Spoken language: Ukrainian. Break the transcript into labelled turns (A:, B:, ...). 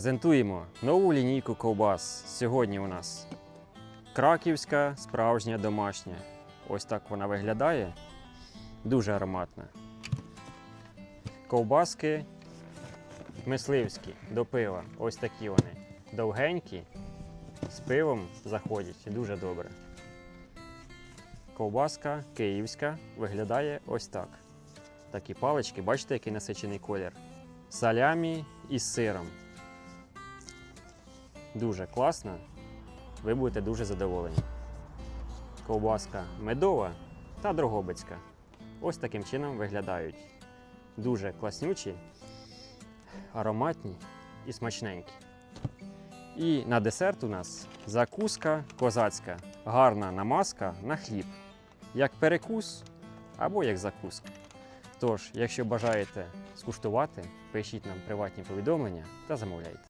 A: Презентуємо нову лінійку ковбас. Сьогодні у нас краківська справжня домашня. Ось так вона виглядає. Дуже ароматна. Ковбаски мисливські до пива. Ось такі вони. Довгенькі. З пивом заходять дуже добре. Ковбаска київська виглядає ось так. Такі палички, бачите, який насичений колір. Салямі із сиром. Дуже класно. Ви будете дуже задоволені. Ковбаска медова та дрогобицька. Ось таким чином виглядають. Дуже класнючі, ароматні і смачненькі. І на десерт у нас закуска козацька. Гарна намазка на хліб. Як перекус або як закуска. Тож, якщо бажаєте скуштувати, пишіть нам приватні повідомлення та замовляйте.